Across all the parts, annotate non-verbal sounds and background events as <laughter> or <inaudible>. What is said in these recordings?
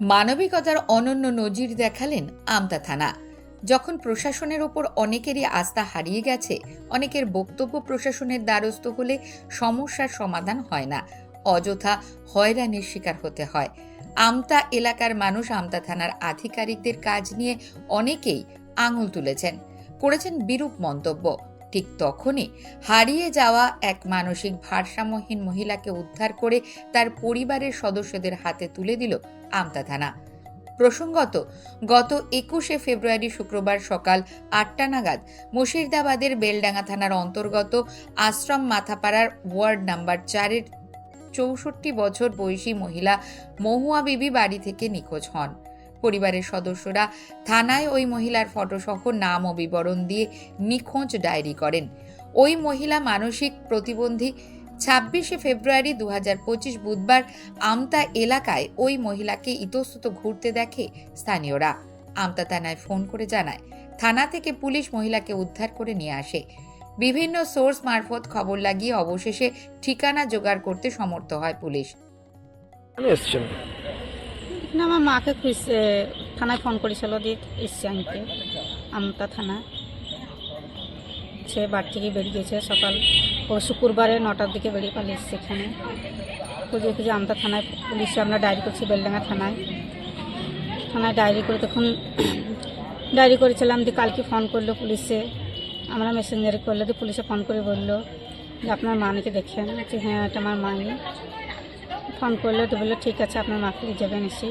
মানবিকতার অনন্য নজির দেখালেন আমতা থানা। যখন প্রশাসনের ওপর অনেকেরই আস্থা হারিয়ে গেছে, অনেকের বক্তব্য প্রশাসনের দ্বারস্থ হলে সমস্যার সমাধান হয় না, অযথা হয়রানির শিকার হতে হয়। আমতা এলাকার মানুষ আমতা থানার আধিকারিকদের কাজ নিয়ে অনেকেই আঙুল তুলেছেন। করেছেন বিরূপ মন্তব্য। ঠিক তখনই হারিয়ে যাওয়া এক মানসিক ভারসাম্যহীন মহিলাকে উদ্ধার করে তার পরিবারের সদস্যদের হাতে তুলে দিল আমতা থানা প্রসঙ্গত, গত একুশে ফেব্রুয়ারি শুক্রবার সকাল আটটা নাগাদ মুর্শিদাবাদের বেলডাঙ্গা থানার অন্তর্গত আশ্রম মাথাপাড়ার ওয়ার্ড নাম্বার চারের চৌষট্টি বছর বয়সী মহিলা মহুয়া বিবি বাড়ি থেকে নিখোঁজ হন। পরিবারের সদস্যরা থানায় ওই মহিলার ফটোসহ নাম ও বিবরণ দিয়ে নিখোঁজ ডায়েরি করেন। ওই মহিলা মানসিক প্রতিবন্ধী। ছাব্বিশে ফেব্রুয়ারি দু বুধবার আমতা এলাকায় ওই মহিলাকে ইতস্তত ঘুরতে দেখে স্থানীয়রা। আমতা থানায় ফোন করে জানায়, থানা থেকে পুলিশ মহিলাকে উদ্ধার করে নিয়ে আসে। বিভিন্ন সোর্স মারফত খবর লাগিয়ে অবশেষে ঠিকানা জোগাড় করতে সমর্থ হয় পুলিশ। কেন না, আমার মাকে খুঁজছে, থানায় ফোন করেছিল দিয়ে এসছে আনতে, আমতা থানা। সে বাড়ি থেকে বেরিয়েছে সকাল, ও শুক্রবারে নটার দিকে বেরিয়ে পালিয়ে এসছে এখানে। খুঁজে খুঁজে আমতা থানায়, পুলিশে আমরা ডায়েরি করছি বেলডাঙ্গা থানায়। থানায় ডায়েরি করে তখন <clears throat> ডায়েরি করেছিলাম, দিয়ে কালকে ফোন করল পুলিশে। আমরা মেসেঞ্জারে করলে, দিয়ে পুলিশে ফোন করে বলল যে, আপনার মা মানিকে দেখেন। যে হ্যাঁ এটা আমার মাই ফোন করল তো বলল ঠিক আছে আপনার মাকে নিয়ে যাবেন এসে।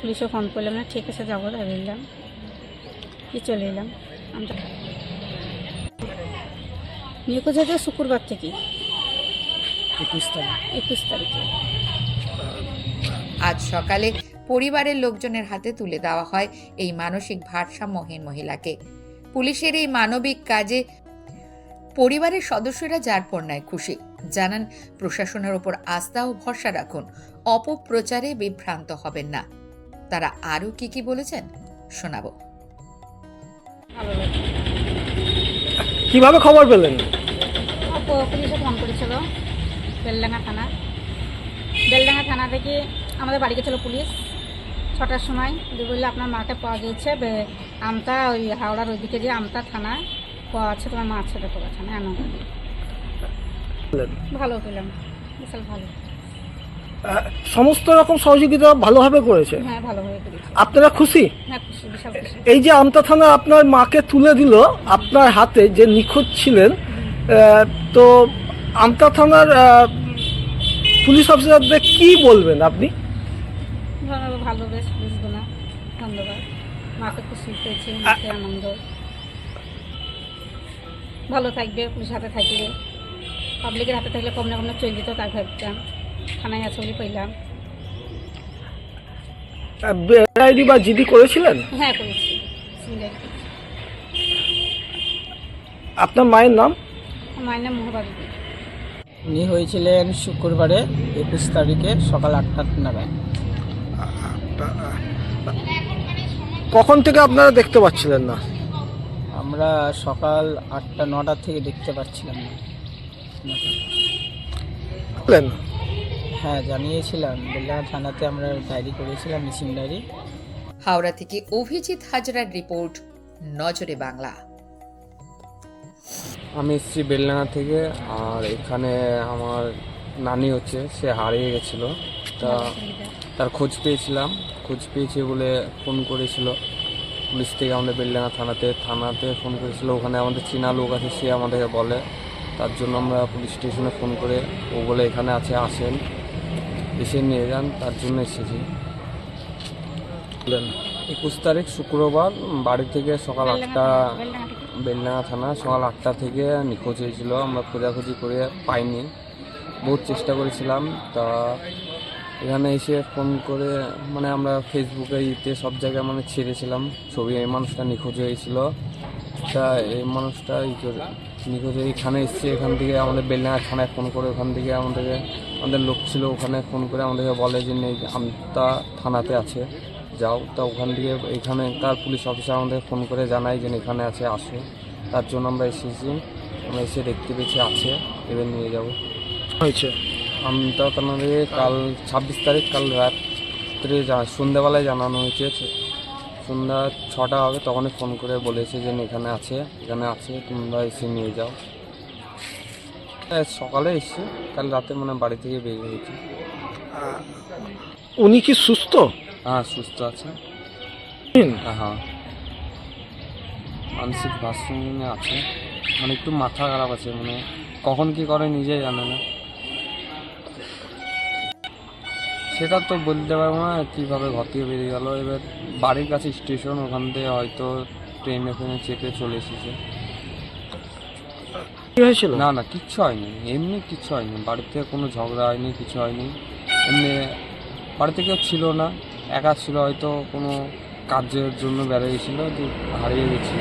পুলিশও ফোন করলাম না ঠিক আছে যাব। তাই বললাম কি চলে এলাম? আমরা নিখোঁজ হয়েছে শুক্রবার থেকে। একুশ তারিখ। একুশ তারিখে। আজ সকালে পরিবারের লোকজনের হাতে তুলে দেওয়া হয় এই মানসিক ভারসাম্যহীন মহিলাকে। পুলিশের এই মানবিক কাজে পরিবারের সদস্যরা যার পণ্যায় খুশি। জানান প্রশাসনের ওপর আস্থা ও ভরসা রাখুন অপপ্রচারে বিভ্রান্ত হবেন না। তারা আরও কি কি বলেছেন শোনাবো। কীভাবে খবর পেলেন? পুলিশে ফোন করেছিল বেলডাঙ্গা থানা। বেলডাঙ্গা থানা থেকে আমাদের বাড়ি গেছিল পুলিশ। ছটার সময় দিয়ে বললে আপনার মাকে পাওয়া গিয়েছে বে- আমতা ওই হাওড়ার ওইদিকে যে আমতা থানা পাওয়া আছে তোমার মা আছে থানা এমন। ভালো পেলাম বিশাল ভালো। সমস্ত রকম সহযোগিতা ভালোভাবে করেছে? হ্যাঁ ভালো হয়ে আপনারা খুশি? হ্যাঁ খুশি বিশাল খুশি। এই যে আমতা থানা আপনার মাকে তুলে দিল আপনার হাতে যে নিখোঁজ ছিলেন তো আমতা থানার পুলিশ অফিসারদের কি বলবেন আপনি? ভালো ভালো বেশ বুঝব না। ধন্যবাদ। মাকে খুশি পেয়েছি মাকে আনন্দ। ভালো থাকবে পুলিশ হাতে থাকবে। পাবলিকের হাতে থাকলে কম না কম না চলে যেত তাই ভাবতাম থানায় আছে বলে পেলাম বেআইডি বা জিডি করেছিলেন? হ্যাঁ করেছি। আপনার মায়ের নাম? মায়ের নাম মোহবাবী উনি হয়েছিলেন শুক্রবারে একুশ তারিখে সকাল আটটা নাগাদ কখন থেকে আপনারা দেখতে পাচ্ছিলেন না? আমরা সকাল আটটা নটার থেকে দেখতে পাচ্ছিলাম না। বুঝলেন? হ্যাঁ জানিয়েছিলাম। বেলডাঙ্গা থানাতে আমরা ডায়েরি করেছিলাম মিসিং ডায়েরি। হাওড়া থেকে অভিজিৎ হাজরার রিপোর্ট নজরে বাংলা। আমি এসেছি বেলডাঙ্গা থেকে আর এখানে আমার নানি হচ্ছে সে হারিয়ে গেছিল। তা তার খোঁজ পেয়েছিলাম খোঁজ পেয়েছি বলে ফোন করেছিল। পুলিশ থেকে আমাদের বেলডাঙ্গা থানাতে থানাতে ফোন করেছিল। ওখানে আমাদের চেনা লোক আছে সে আমাদেরকে বলে। তার জন্য আমরা পুলিশ স্টেশনে ফোন করে ও বলে এখানে আছে আসেন। এসে নিয়ে যান তার জন্য এসেছি। একুশ তারিখ শুক্রবার বাড়ি থেকে সকাল আটটা বেলডাঙ্গা থানা সকাল আটটা থেকে নিখোঁজ হয়েছিল। আমরা খোঁজাখুঁজি করে পাইনি। বহুত চেষ্টা করেছিলাম। তা এখানে এসে ফোন করে মানে আমরা ফেসবুকে ইতে সব জায়গায় মানে ছেড়েছিলাম। ছবি এই মানুষটা নিখোঁজ হয়েছিল। তা এই মানুষটা ই করে নিখোঁজ এখানে এসছে এখান থেকে আমাদের বেলডাঙ্গা থানায় ফোন করে ওখান থেকে আমাদেরকে আমাদের লোক ছিল ওখানে ফোন করে আমাদেরকে বলে যে নেই আমতা থানাতে আছে যাও। তা ওখান থেকে এখানকার পুলিশ অফিসার আমাদের ফোন করে জানাই যে এখানে আছে আসো। তার জন্য আমরা এসেছি। আমরা এসে দেখতে পেয়েছি আছে এবার নিয়ে যাব। হয়েছে? আমতা থানা কাল ছাব্বিশ তারিখ কাল রাত্রে সন্ধ্যাবেলায় জানানো হয়েছে। সন্ধ্যা ছটা হবে তখনই ফোন করে বলেছে যে এখানে আছে এখানে আছে তোমরা এসে নিয়ে যাও। হ্যাঁ, সকালে এসছে কাল রাতে মানে বাড়ি থেকে বেরিয়ে হয়েছে। উনি কি সুস্থ? হ্যাঁ সুস্থ আছে। হ্যাঁ মানসিক ভারসাম্য আছে। মানে একটু মাথা খারাপ আছে মানে কখন কি করে নিজেই জানে না। সেটা তো বলতে পারব না কীভাবে ঘর থেকে বেরিয়ে গেল। এবার বাড়ির কাছে স্টেশন ওখান থেকে হয়তো ট্রেনে ফ্রেনে চেপে চলে এসেছে। কি হয়েছিল? না না কিচ্ছু হয়নি এমনি কিচ্ছু হয়নি। বাড়িতে কোনো ঝগড়া হয়নি কিছু হয়নি। এমনি বাড়িতে কেউ ছিল না একা ছিল হয়তো কোনো কাজের জন্য বেরিয়েছিল যে হারিয়ে গেছি।